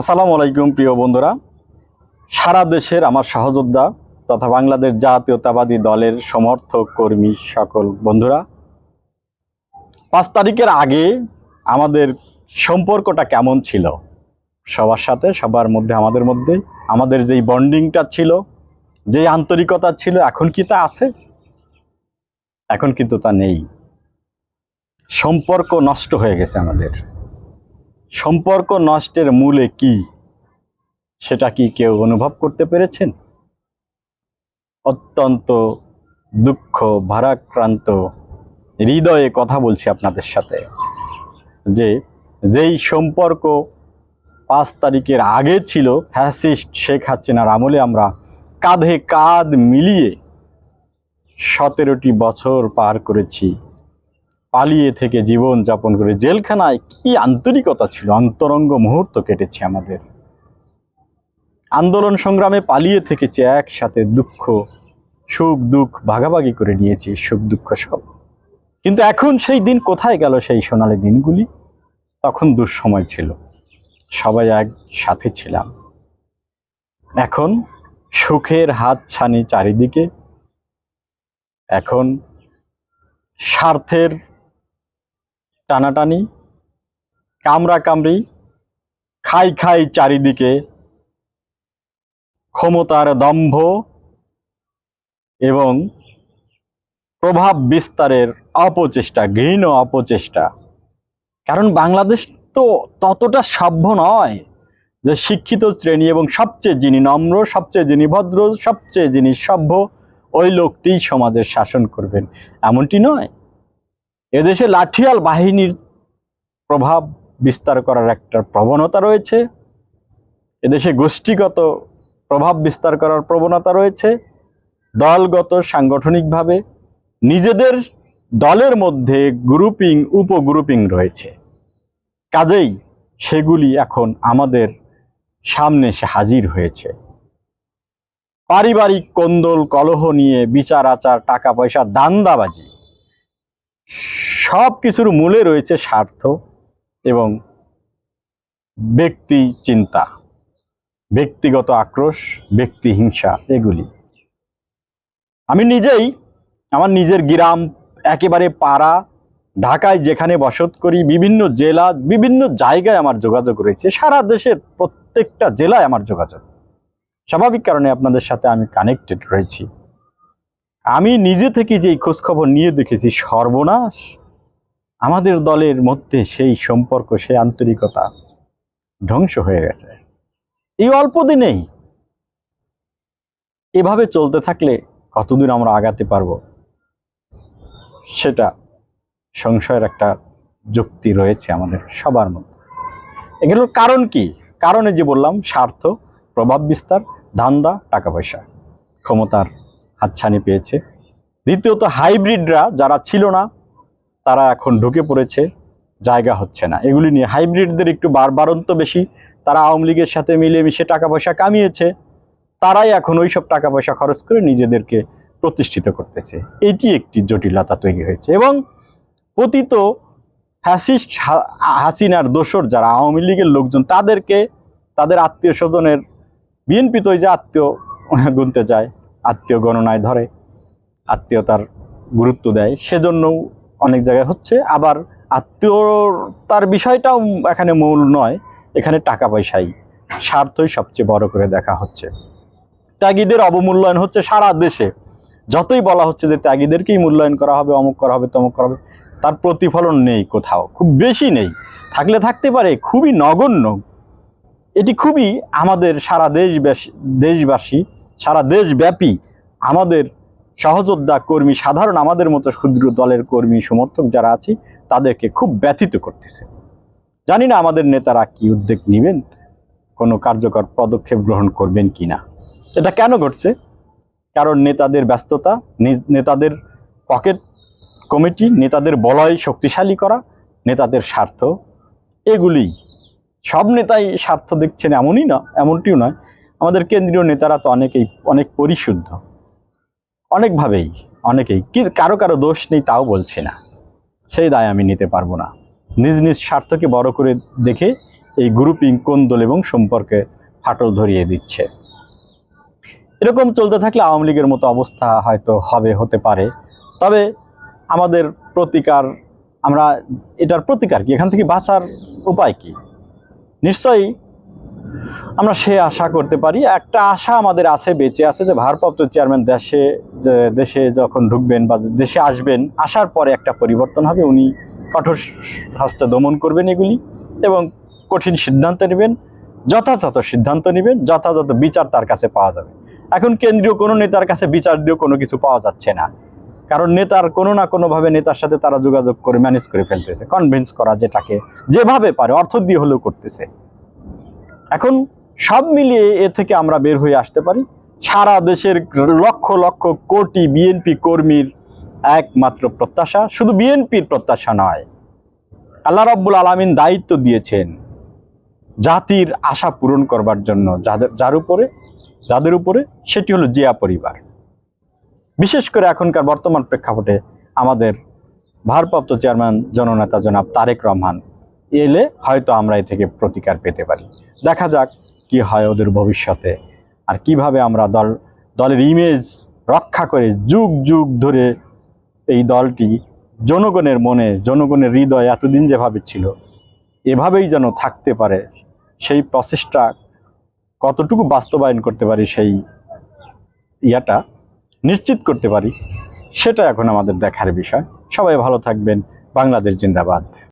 আসসালামু আলাইকুম, প্রিয় বন্ধুরা। সারা দেশের আমার সহযোদ্ধা তথা বাংলাদেশ জাতীয়তাবাদী দলের সমর্থক কর্মী সকল বন্ধুরা, পাঁচ তারিখের আগে আমাদের সম্পর্কটা কেমন ছিল? সবার সাথে, সবার মধ্যে, আমাদের মধ্যে, আমাদের যেই বন্ডিংটা ছিল, যেই আন্তরিকতা ছিল, এখন কি তা আছে? এখন কিন্তু তা নেই। সম্পর্ক নষ্ট হয়ে গেছে আমাদের। সম্পর্ক নষ্টের মূলে কি? সেটা কি কেউ অনুভব করতে পেরেছেন? অত্যন্ত দুঃখ, ভারাক্রান্ত হৃদয়ে কথা বলছি আপনাদের সাথে যে যেই সম্পর্ক পাঁচ তারিখের আগে ছিল, ফ্যাসিস্ট শেখ হাসিনার আমলে আমরা কাঁধে কাঁধ মিলিয়ে সতেরোটি বছর পার করেছি। পালিয়ে থেকে জীবন যাপন করে জেলখানায় কি আন্তরিকতা ছিল? অন্তরঙ্গ মুহূর্ত কেটেছে আমাদের। আন্দোলন সংগ্রামে পালিয়ে থেকেছি একসাথে দুঃখ, সুখ, দুঃখ ভাগাভাগি করে নিয়েছি, সুখ, দুঃখ সব। কিন্তু এখন সেই দিন কোথায় গেল সেই সোনালি দিনগুলি? তখন দুঃসময় ছিল। সবাই একসাথে ছিলাম। এখন সুখের হাত ছানি চারিদিকে। এখন স্বার্থের টানাটানি, কামড়া কামড়ি, খাই খাই চারিদিকে ক্ষমতার দম্ভ এবং প্রভাব বিস্তারের অপচেষ্টা ঘৃণ অপচেষ্টা। কারণ বাংলাদেশ তো ততটা সভ্য নয় যে শিক্ষিত শ্রেণি এবং সবচেয়ে যিনি নম্র, সবচেয়ে যিনি ভদ্র, সবচেয়ে যিনি সভ্য ওই লোকটি সমাজের শাসন করবেন। এমনটি নয়। এদেশে লাঠিয়াল বাহিনীর প্রভাব বিস্তার করার একটা প্রবণতা রয়েছে। এদেশে গোষ্ঠীগত প্রভাব বিস্তার করার প্রবণতা রয়েছে। দলগত, সাংগঠনিকভাবে নিজেদের দলের মধ্যে গ্রুপিং উপগ্রুপিং রয়েছে। কাজেই সেগুলি এখন আমাদের সামনে এসে হাজির হয়েছে। পারিবারিক কোন্দল, কলহ নিয়ে বিচার, আচার, টাকা পয়সা, দান্দাবাজি সব কিছুর মূলে রয়েছে স্বার্থ এবং ব্যক্তি চিন্তা, ব্যক্তিগত আক্রোশ, ব্যক্তি হিংসা, এগুলি। আমি নিজেই আমার নিজের গ্রাম, একেবারে পাড়া, ঢাকায় যেখানে বসত করি, বিভিন্ন জেলা, বিভিন্ন জায়গায় আমার যোগাযোগ রয়েছে, সারা দেশের প্রত্যেকটা জেলায় আমার যোগাযোগ। স্বাভাবিক কারণে আপনাদের সাথে আমি কানেক্টেড রয়েছি। আমি নিজে থেকে যেই খোঁজখবর নিয়ে দেখেছি, সর্বনাশ। আমাদের দলের মধ্যে সেই সম্পর্ক, সেই আন্তরিকতা ধ্বংস হয়ে গেছে। এই অল্প দিনেই। এভাবে চলতে থাকলে কতদূর আমরা আগাতে পারব? সেটা সংশয়ের একটা যুক্তি রয়েছে আমাদের সবার মধ্যে। এগুলোর কারণ কি? কারণে যে বললাম, স্বার্থ, প্রভাব বিস্তার, ধান্দা, টাকা পয়সা, ক্ষমতার হাতছানি পেয়েছে। দ্বিতীয়ত হাইব্রিডরা যারা ছিল না, তারা এখন ঢুকে পড়েছে, জায়গা হচ্ছে না। এগুলি নিয়ে হাইব্রিডদের একটু বারবারন্ত বেশি, তারা আওয়ামী লীগের সাথে মিলেমিশে টাকা পয়সা কামিয়েছে, তারাই এখন ওই সব টাকা পয়সা খরচ করে নিজেদেরকে প্রতিষ্ঠিত করতেছে। এটি একটি জটিলতা তৈরি হয়েছে এবং পতিত ফ্যাসিস্ট হাসিনার দোসর যারা আওয়ামী লীগের লোকজন, তাদেরকে তাদের আত্মীয় স্বজনের বিএনপি তো যে আত্মীয় গুনতে যায় আত্মীয় গণনায় ধরে আত্মীয়তার গুরুত্ব দেয়। সেজন্যও অনেক জায়গায় হচ্ছে। আবার আত্মীয়তার বিষয়টাও এখানে মূল নয়, এখানে টাকা পয়সাই। স্বার্থই সবচেয়ে বড় করে দেখা হচ্ছে। ত্যাগীদের অবমূল্যায়ন হচ্ছে সারা দেশে। যতই বলা হচ্ছে যে ত্যাগীদেরকেই মূল্যায়ন করা হবে, অমুক করা হবে, তমুক করা হবে, তার প্রতিফলন নেই কোথাও, খুব বেশি নেই। থাকলে থাকতে পারে, খুবই নগণ্য। এটি খুবই আমাদের সারা দেশবাসী দেশবাসী সারা দেশব্যাপী আমাদের সহযোদ্ধা কর্মী, সাধারণ আমাদের মতো ক্ষুদ্র দলের কর্মী, সমর্থক যারা আছি, তাদেরকে খুব ব্যথিত করতেছে। জানি না আমাদের নেতারা কি উদ্যোগ নেবেন, কোনো কার্যকর পদক্ষেপ গ্রহণ করবেন কি না এটা কেন ঘটছে? কারণ নেতাদের ব্যস্ততা নেতাদের পকেট কমিটি, নেতাদের বলয় শক্তিশালী করা, নেতাদের স্বার্থ, এগুলি সব নেতাই স্বার্থ দেখছেন এমনই না, এমনটিও নয় আমাদের কেন্দ্রীয় নেতারা তো অনেকেই, অনেক পরিশুদ্ধ। অনেকভাবেই, অনেকেই। কি, কারও কারও দোষ নেই তাও বলছে না। সেই দায় আমি নিতে পারব না। নিজ নিজ স্বার্থকে বড় করে দেখে এই গ্রুপিং কোন্দল এবং সম্পর্কে ফাটল ধরিয়ে দিচ্ছে। এরকম চলতে থাকলে আওয়ামী লীগের মতো অবস্থা হয়তো হবে, হতে পারে। তবে আমাদের প্রতিকার, আমরা এটার প্রতিকার কি? এখান থেকে বাঁচার উপায় কি? নিশ্চয়ই আমরা সে আশা করতে পারি। একটা আশা আমাদের আছে, বেঁচে আছে যে ভারপ্রাপ্ত চেয়ারম্যান দেশে দেশে যখন ঢুকবেন বা দেশে আসবেন, আসার পরে একটা পরিবর্তন হবে। উনি কঠোর হস্তে দমন করবেন এগুলি এবং কঠিন সিদ্ধান্ত নেবেন, যথাযথ সিদ্ধান্ত নেবেন, যথাযথ বিচার তার কাছে পাওয়া যাবে। এখন কেন্দ্রীয় কোনো নেতার কাছে বিচার দিয়েও কোনো কিছু পাওয়া যাচ্ছে না। কারণ নেতার কোনো না কোনোভাবে নেতার সাথে তারা যোগাযোগ করে ম্যানেজ করে ফেলতেছে কনভিন্স করা যেটাকে যেভাবে পারে, অর্থ দিয়ে হলেও করতেছে। এখন সব মিলিয়ে এ থেকে আমরা বের হয়ে আসতে পারি। সারা দেশের লক্ষ লক্ষ কোটি বিএনপি কর্মীর একমাত্র প্রত্যাশা, শুধু বিএনপির প্রত্যাশা নয়, আল্লাহ রব্বুল আলামিন দায়িত্ব দিয়েছেন জাতির আশা পূরণ করবার জন্য, যাদের, যার উপরে, যাদের উপরে, সেটি হলো জিয়া পরিবার। বিশেষ করে এখনকার বর্তমান প্রেক্ষাপটে আমাদের ভারপ্রাপ্ত চেয়ারম্যান জননেতা জনাব তারেক রহমান এলে হয়তো আমরা এ থেকে প্রতিকার পেতে পারি। দেখা যাক কি হয় ওদের ভবিষ্যতে? আর কীভাবে আমরা দল, দলের ইমেজ রক্ষা করে যুগ যুগ ধরে এই দলটি জনগণের মনে, জনগণের হৃদয় এতদিন যেভাবে ছিল, এভাবেই যেন থাকতে পারে, সেই প্রসেসটা কতটুকু বাস্তবায়ন করতে পারি সেই ইয়াটা নিশ্চিত করতে পারি, সেটা এখন আমাদের দেখার বিষয়। সবাই ভালো থাকবেন। বাংলাদেশ জিন্দাবাদ।